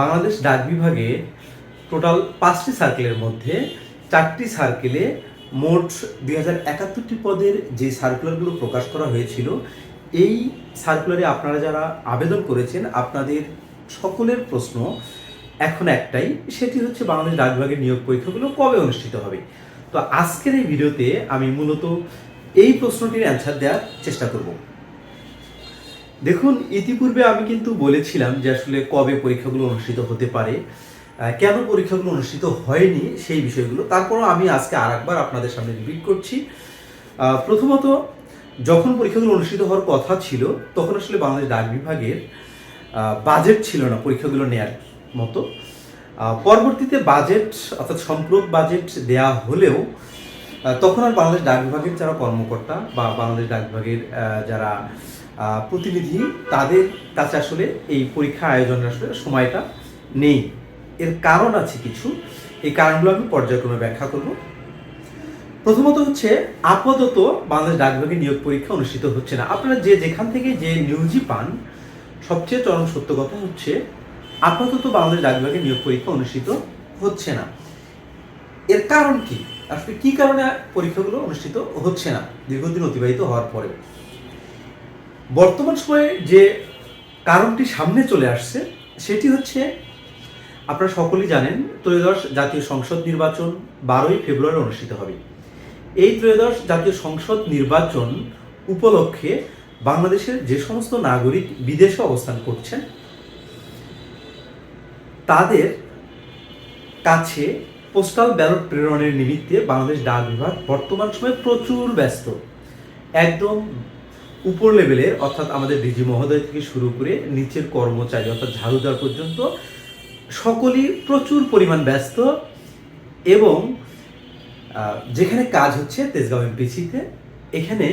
বাংলাদেশ ডাক বিভাগে টোটাল পাঁচটি সার্কেলের মধ্যে চারটি সার্কেলে মোট দুই হাজার একাত্তরটি পদের যে সার্কুলারগুলো প্রকাশ করা হয়েছিল, এই সার্কুলারে আপনারা যারা আবেদন করেছেন, আপনাদের সকলের প্রশ্ন এখন একটাই, সেটি হচ্ছে বাংলাদেশ ডাক বিভাগের নিয়োগ পরীক্ষাগুলো কবে অনুষ্ঠিত হবে? তো আজকের এই ভিডিওতে আমি মূলত এই প্রশ্নটির অ্যান্সার দেওয়ার চেষ্টা করব। দেখুন, ইতিপূর্বে আমি কিন্তু বলেছিলাম যে আসলে কবে পরীক্ষাগুলো অনুষ্ঠিত হতে পারে কেন পরীক্ষাগুলো অনুষ্ঠিত হয়নি সেই বিষয়গুলো। তারপরও আমি আজকে আর একবার আপনাদের সামনে রিপিট করছি। প্রথমত, যখন পরীক্ষাগুলো অনুষ্ঠিত হওয়ার কথা ছিল, তখন আসলে বাংলাদেশ ডাক বিভাগের বাজেট ছিল না পরীক্ষাগুলো নেয়ার মতো। পরবর্তীতে বাজেট অর্থাৎ সম্পূরক বাজেট দেয়া হলেও তখন আর বাংলাদেশ ডাক বিভাগের যারা কর্মকর্তা বা বাংলাদেশ ডাক বিভাগের যারা প্রতিনিধি তাদের কাছে আসলে এই পরীক্ষা আয়োজনের আসলে সময়টা নেই। এর কারণ আছে কিছু। এই কারণগুলো আমি পর্যায়ক্রমে ব্যাখ্যা করব। প্রথমত হচ্ছে, আপাতত বাংলাদেশ ডাক বিভাগের নিয়োগ পরীক্ষা অনুষ্ঠিত হচ্ছে না। আপনারা যে যেখান থেকে যে নিউজই পান, সবচেয়ে চরম সত্য কথা হচ্ছে, আপাতত বাংলাদেশ ডাক বিভাগের নিয়োগ পরীক্ষা অনুষ্ঠিত হচ্ছে না। এর কারণ কি? আসলে কি কারণে পরীক্ষাগুলো অনুষ্ঠিত হচ্ছে না? দীর্ঘদিন অতিবাহিত হওয়ার পরে বর্তমান সময়ে যে কারণটি সামনে চলে আসছে, সেটি হচ্ছে আপনারা সকলেই জানেন ত্রয়োদশ জাতীয় সংসদ নির্বাচন বারোই ফেব্রুয়ারি অনুষ্ঠিত হবে। এই ত্রয়োদশ জাতীয় সংসদ নির্বাচন উপলক্ষে বাংলাদেশের যে সমস্ত নাগরিক বিদেশে অবস্থান করছেন, তাদের কাছে পোস্টাল ব্যালট প্রেরণের নিমিত্তে বাংলাদেশ ডাক বিভাগ বর্তমান সময়ে প্রচুর ব্যস্ত। একদম উপর লেভেলের, অর্থাৎ আমাদের ডিজি মহোদয় থেকে শুরু করে নিচের কর্মচারী, অর্থাৎ ঝাড়ুদার পর্যন্ত, সকলেই প্রচুর পরিমাণ ব্যস্ত এবং যেখানে কাজ হচ্ছে তেজগাঁও এমপিসিতে এখানে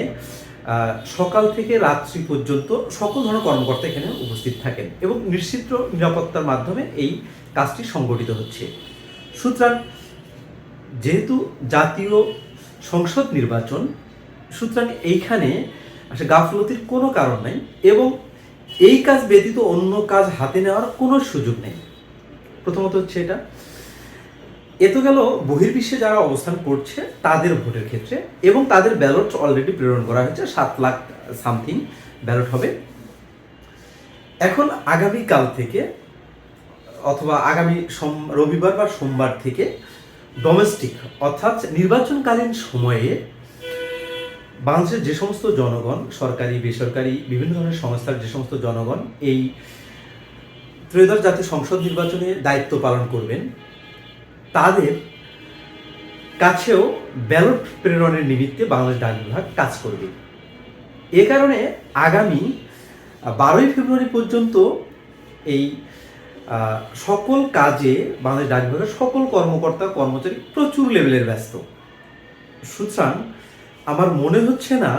সকাল থেকে রাত্রি পর্যন্ত সকল ধরনের কর্মকর্তা এখানে উপস্থিত থাকেন এবং নিশ্চিত নিরাপত্তার মাধ্যমে এই কাজটি সংগঠিত হচ্ছে। সুতরাং, যেহেতু জাতীয় সংসদ নির্বাচন, সুতরাং এইখানে আসলে গাফলতির কোনো কারণ নেই এবং এই কাজ ব্যতীত অন্য কাজ হাতে নেওয়ার কোনো সুযোগ নেই। প্রথমত হচ্ছে এটা এ তো গেল বহির্বিশ্বে যারা অবস্থান করছে তাদের ভোটের ক্ষেত্রে এবং তাদের ব্যালট অলরেডি প্রেরণ করা হয়েছে, সাত লাখ সামথিং ব্যালট হবে। এখন আগামী কাল থেকে অথবা আগামী সোম, রবিবার বা সোমবার থেকে ডোমেস্টিক অর্থাৎ নির্বাচনকালীন সময়ে বাংলাদেশের যে সমস্ত জনগণ, সরকারি, বেসরকারি, বিভিন্ন ধরনের সংস্থার যে সমস্ত জনগণ এই ত্রয়োদশ জাতীয় সংসদ নির্বাচনে দায়িত্ব পালন করবেন, তাদের কাছেও ব্যালট প্রেরণের নিমিত্তে বাংলাদেশ ডাক বিভাগ কাজ করবে। এ কারণে আগামী বারোই ফেব্রুয়ারি পর্যন্ত এই সকল কাজে বাংলাদেশ ডাক বিভাগের সকল কর্মকর্তা, কর্মচারী প্রচুর লেভেলের ব্যস্ত। সুতরাং আমার মনে হচ্ছে না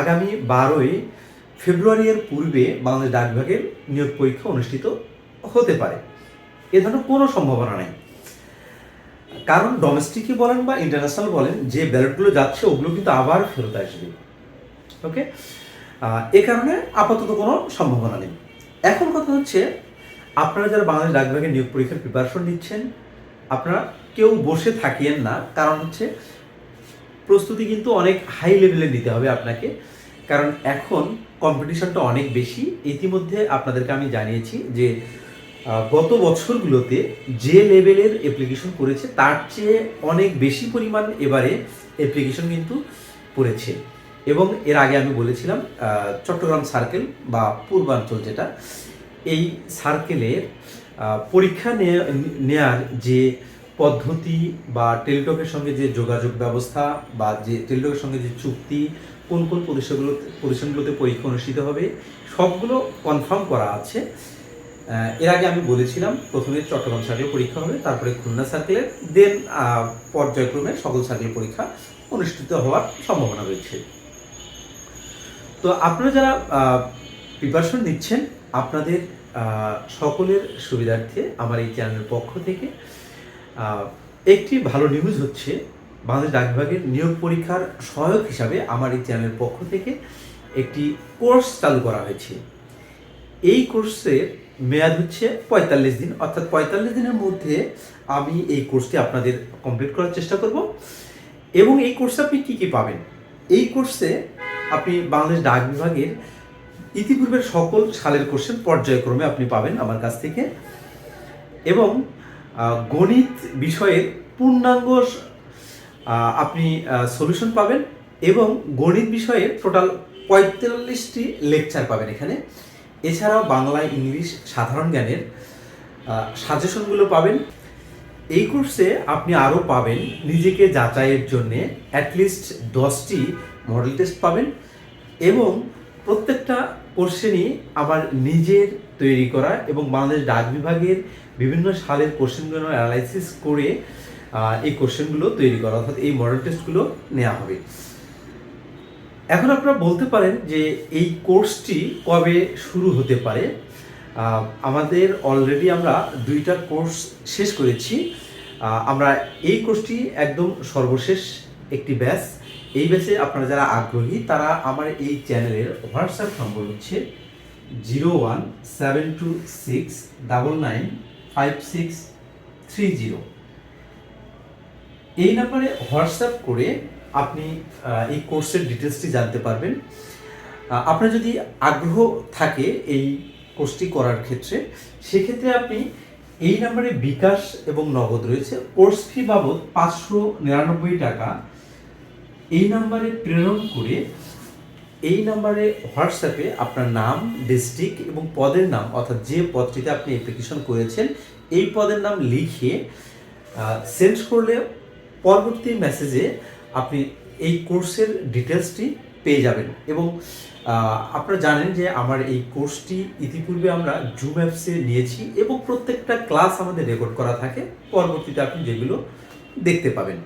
আগামী বারোই ফেব্রুয়ারি এর পূর্বে বাংলাদেশ ডাক বিভাগের নিয়োগ পরীক্ষা অনুষ্ঠিত হতে পারে। এ ধরনের কোনো সম্ভাবনা নেই। কারণ ডোমেস্টিকই বলেন বা ইন্টারন্যাশনাল বলেন, যে ব্যালটগুলো যাচ্ছে, ওগুলো কিন্তু আবার ফেরত আসবে। ওকে এ কারণে আপাতত কোনো সম্ভাবনা নেই। এখন কথা হচ্ছে, আপনারা যারা বাংলাদেশ ডাক বিভাগের নিয়োগ পরীক্ষার প্রিপারেশন নিচ্ছেন, আপনারা কেউ বসে থাকিয়েন না। কারণ হচ্ছে প্রস্তুতি কিন্তু অনেক হাই লেভেলে নিতে হবে আপনাকে। কারণ এখন কম্পিটিশনটা অনেক বেশি। ইতিমধ্যে আপনাদেরকে আমি জানিয়েছি যে গত বছরগুলোতে যে লেভেলের অ্যাপ্লিকেশন করেছে, তার চেয়ে অনেক বেশি পরিমাণ এবারে অ্যাপ্লিকেশন কিন্তু পড়েছে এবং এর আগে আমি বলেছিলাম চট্টগ্রাম সার্কেল বা পূর্বাঞ্চল যেটা, এই সার্কেলের পরীক্ষা নেয়া- নেয়ার যে পদ্ধতি বা টেলিটকের সঙ্গে যে যোগাযোগ ব্যবস্থা বা যে টেলিটকের সঙ্গে যে চুক্তি, কোন কোন প্রতিষ্ঠানগুলোতে প্রতিষ্ঠানগুলোতে পরীক্ষা অনুষ্ঠিত হবে, সবগুলো কনফার্ম করা আছে। এর আগে আমি বলেছিলাম, প্রথমে চট্টগ্রাম সার্কেল পরীক্ষা হবে, তারপরে খুলনা সার্কেলের দেন পর্যায়ক্রমে সকল সার্কেল পরীক্ষা অনুষ্ঠিত হওয়ার সম্ভাবনা রয়েছে। তো আপনারা যারা প্রিপারেশন নিচ্ছেন, আপনাদের সকলের সুবিধার্থে আমার এই চ্যানেলের পক্ষ থেকে একটি ভালো নিউজ হচ্ছে, বাংলাদেশ ডাক বিভাগের নিয়োগ পরীক্ষার সহায়ক হিসাবে আমার এই চ্যানেলের পক্ষ থেকে একটি কোর্স চালু করা হয়েছে। এই কোর্সের মেয়াদ হচ্ছে পঁয়তাল্লিশ দিন, অর্থাৎ পঁয়তাল্লিশ দিনের মধ্যে আমি এই কোর্সটি আপনাদের কমপ্লিট করার চেষ্টা করব। এবং এই কোর্সে আপনি কী কী পাবেন? এই কোর্সে আপনি বাংলাদেশ ডাক বিভাগের ইতিপূর্বের সকল সালের কোশ্চেন পর্যায়ক্রমে আপনি পাবেন আমার কাছ থেকে। এবং গণিত বিষয়ের পূর্ণাঙ্গ আপনি সলিউশন পাবেন এবং গণিত বিষয়ের টোটাল পঁয়তাল্লিশটি লেকচার পাবেন এখানে। এছাড়াও বাংলা, ইংলিশ সাধারণ জ্ঞানের সাজেশনগুলো পাবেন। এই কোর্সে আপনি আরও পাবেন নিজেকে যাচাইয়ের জন্যে অ্যাটলিস্ট দশটি মডেল টেস্ট পাবেন এবং প্রত্যেকটা কোশ্চেনই আমার নিজের তৈরি করা এবং বাংলাদেশ ডাক বিভাগের বিভিন্ন সালের কোশ্চেনগুলো অ্যানালাইসিস করে এই কোশ্চেনগুলো তৈরি করা, অর্থাৎ এই মডেল টেস্টগুলো নেওয়া হবে। এখন আপনারা বলতে পারেন যে এই কোর্সটি কবে শুরু হতে পারে। আমাদের অলরেডি আমরা দুইটা কোর্স শেষ করেছি। আমরা এই কোর্সটি একদম সর্বশেষ একটি ব্যাচ এই ব্যাচে আপনারা যারা আগ্রহী, তারা আমার এই চ্যানেলের হোয়াটসঅ্যাপ নম্বর হচ্ছে zero one seven two six double nine five six three zero এই নাম্বারে হোয়াটসঅ্যাপ করে আপনি এই কোর্সের ডিটেলসটি জানতে পারবেন। আপনার যদি আগ্রহ থাকে এই কোর্সটি করার ক্ষেত্রে, সেক্ষেত্রে আপনি এই নাম্বারে বিকাশ এবং নগদ রয়েছে। কোর্স ফি বাবদ পাঁচশো নিরানব্বই টাকা। এই নাম্বারে প্রেরণ করে এই নাম্বারে হোয়াটসঅ্যাপে আপনার নাম ডিস্ট্রিক্ট এবং পদের নাম, অর্থাৎ যে পদটিতে আপনি অ্যাপ্লিকেশন করেছেন এই পদের নাম লিখে সেন্ড করলে পরবর্তী মেসেজে আপনি এই কোর্সের ডিটেলসটি পেয়ে যাবেন। এবং আপনারা জানেন যে আমার এই কোর্সটি ইতিপূর্বে আমরা জুম অ্যাপসে নিয়েছি এবং প্রত্যেকটা ক্লাস আমাদের রেকর্ড করা থাকে। পরবর্তীতে আপনি যেগুলো দেখতে পাবেন।